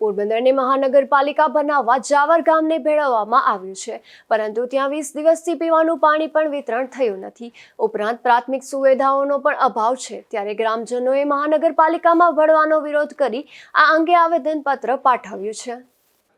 પોરબંદરની મહાનગરપાલિકા બનાવવા જાવર ગામને ભેળવવામાં આવ્યું છે. પરંતુ ત્યાં વીસ દિવસથી પીવાનું પાણી પણ વિતરણ થયું નથી. ઉપરાંત પ્રાથમિક સુવિધાઓનો પણ અભાવ છે. ત્યારે ગ્રામજનોએ મહાનગરપાલિકામાં ભળવાનો વિરોધ કરી આ અંગે આવેદનપત્ર પાઠવ્યું છે.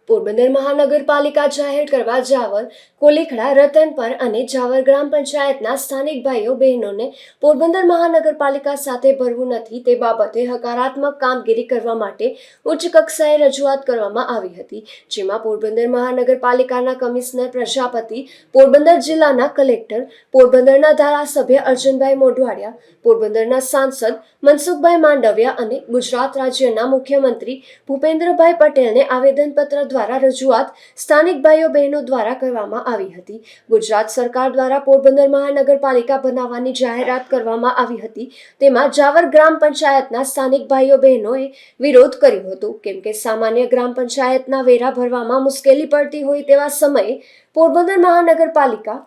પોરબંદર મહાનગરપાલિકા જાહેર કરવા જાવર, કોલીખડા, રતનપર અને જાવર ગ્રામ પંચાયતના સ્થાનિક ભાઈઓ, બહેનોને પોરબંદર મહાનગરપાલિકા સાથે ભરવું નથી તે બાબતે હકારાત્મક કામગીરી કરવા માટે ઉચ્ચ કક્ષાએ રજૂઆત કરવામાં આવી હતી, જેમાં પોરબંદર મહાનગરપાલિકાના કમિશનર પ્રજાપતિ પોરબંદર જિલ્લાના કલેક્ટર પોરબંદરના ધારાસભ્ય અર્જુનભાઈ મોઢવાડિયા પોરબંદરના સાંસદ મનસુખભાઈ માંડવિયા અને ગુજરાત રાજ્યના મુખ્યમંત્રી ભૂપેન્દ્રભાઈ પટેલને આવેદનપત્ર દ્વારા રજૂઆત સ્થાનિક ભાઈઓ બહેનો દ્વારા કરવામાં આવી હતી. ગુજરાત સરકાર દ્વારા પોરબંદર મહાનગરપાલિકા બનાવવાની જાહેરાત કરવામાં આવી હતી. તેમાં જાવર ગ્રામ પંચાયતના સ્થાનિક ભાઈઓ બહેનોએ વિરોધ કર્યો હતો. કેમ કે સામાન્ય ગ્રામ પંચાયતના વેરા ભરવામાં મુશ્કેલી પડતી હોય તેવા સમયે પોરબંદર મહાનગરપાલિકા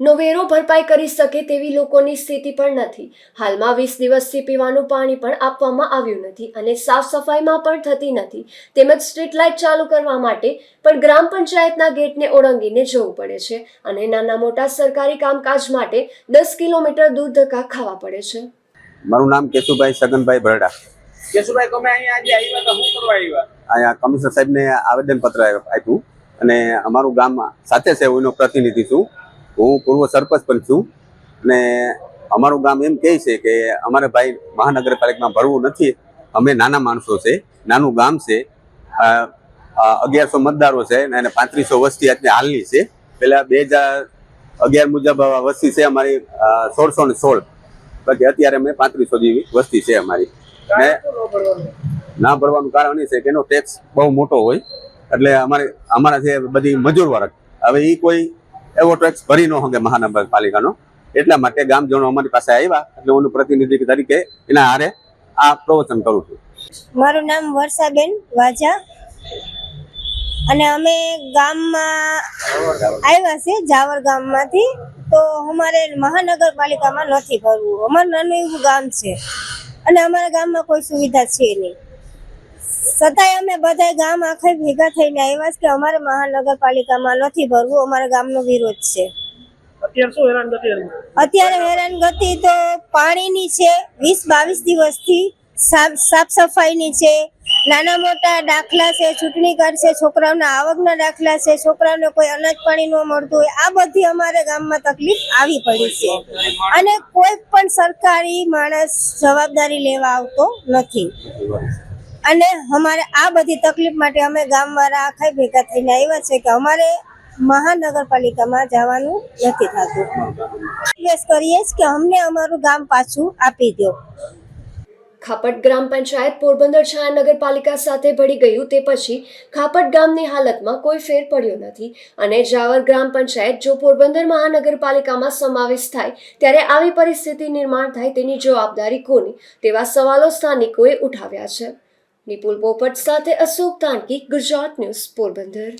નો વેરો ભરપાઈ કરી શકે તેવી લોકોની સ્થિતિ પણ નથી. હાલમાં વીસ દિવસથી પીવાનું પાણી પણ આપવામાં આવ્યું નથી અને સાફ સફાઈમાં પણ થતી નથી. તેમજ સ્ટ્રીટ લાઇટ ચાલુ કરવા માટે પણ ગ્રામ પંચાયતના ગેટને ઓળંગીને જવું પડે છે અને નાના મોટા સરકારી કામકાજ માટે દસ કિલોમીટર દૂર ધક્કા ખાવા પડે છે. મારું નામ કેશુભાઈ સગનભાઈ ભરડા. કેશુભાઈ તમે અહીંયા આજે આવ્યા તો શું કરવા આવ્યા? અહીંયા કમિશનર સાહેબને આવેદનપત્ર આપ્યું અને અમારું ગામ સાથે છે હું એનો પ્રતિનિધિ છું. હું પૂર્વ સરપંચ પણ છું. અને અમારું ગામ એમ કહે છે કે અમારે ભાઈ મહાનગરપાલિકામાં ભરવું નથી. અમે નાના માણસો છે, નાનું ગામ છે. અગિયારસો મતદારો છે અને પાંત્રીસો વસ્તી અત્યારે હાલની છે. પેલા બે હજાર અગિયાર મુજબ વસ્તી છે અમારી સોળસો ને સોળ. બાકી અત્યારે અમે પાંત્રીસો જેવી વસ્તી છે અમારી. ને? ના ભરવાનું કારણ એ છે કે એનો ટેક્સ બહુ મોટો હોય. એટલે અમારે, અમારા જે બધી મજૂર વર્ગ હવે એ કોઈ એવો ટેક્સ ભરી ન શકે મહાનગરપાલિકાનો. એટલા માટે ગામજનો અમારી પાસે આવ્યા એટલે હું પ્રતિનિધિ તરીકે એના હારે આ પ્રવચન કરું છું. મારું નામ વર્ષાબેન વાજા. અને અમે ગામમાં આવ્યા છે, જાવર ગામમાંથી. તો અમારે મહાનગરપાલિકામાં નથી ભરવું. અમારું નાનું એવું ગામ છે. અને અમારા ગામમાં કોઈ સુવિધા છે નહીં. છતાંય અમે બધા ગામ આખે ભેગા થઈને આવ્યા છે કે અમારે મહાનગરપાલિકામાં નથી ભરવું અમારા ગામનો વિરોધ છે. અત્યારે શું હેરાન ગતિ હેરાનગતિ તો પાણીની છે વીસ બાવીસ દિવસથી સાફ સાફ સફાઈની છે નાના મોટા દાખલા છે ચૂંટણી કાર્ડ છે છોકરાઓના આવકના દાખલા છે છોકરાઓને કોઈ અનાજ પાણી ન મળતું હોય આ બધી અમારે ગામમાં તકલીફ આવી પડી છે. અને કોઈ પણ સરકારી માણસ જવાબદારી લેવા આવતો નથી. અને અમારે આ બધી તકલીફ માટે અમે ગામવાળા આખા ભેગા થઈને આવ્યા છે કે અમારે મહાનગરપાલિકામાં જવાનું નથી થતું. રિક્વેસ્ટ કરીએ કે અમને અમારું ગામ પાછું આપી દો. ખાપટ ગ્રામ પંચાયત પોરબંદર છાયા નગરપાલિકા સાથે ભળી ગયું તે પછી ખાપટ ગામની હાલતમાં કોઈ ફેર પડ્યો નથી અને જાવર ગ્રામ પંચાયત જો પોરબંદર મહાનગરપાલિકામાં સમાવેશ થાય ત્યારે આવી પરિસ્થિતિ નિર્માણ થાય તેની જવાબદારી કોની તેવા સવાલો સ્થાનિકોએ ઉઠાવ્યા છે. નિપુલ પોપટ સાથે અશોક તાનકી ગુજરાત ન્યૂઝ પોરબંદર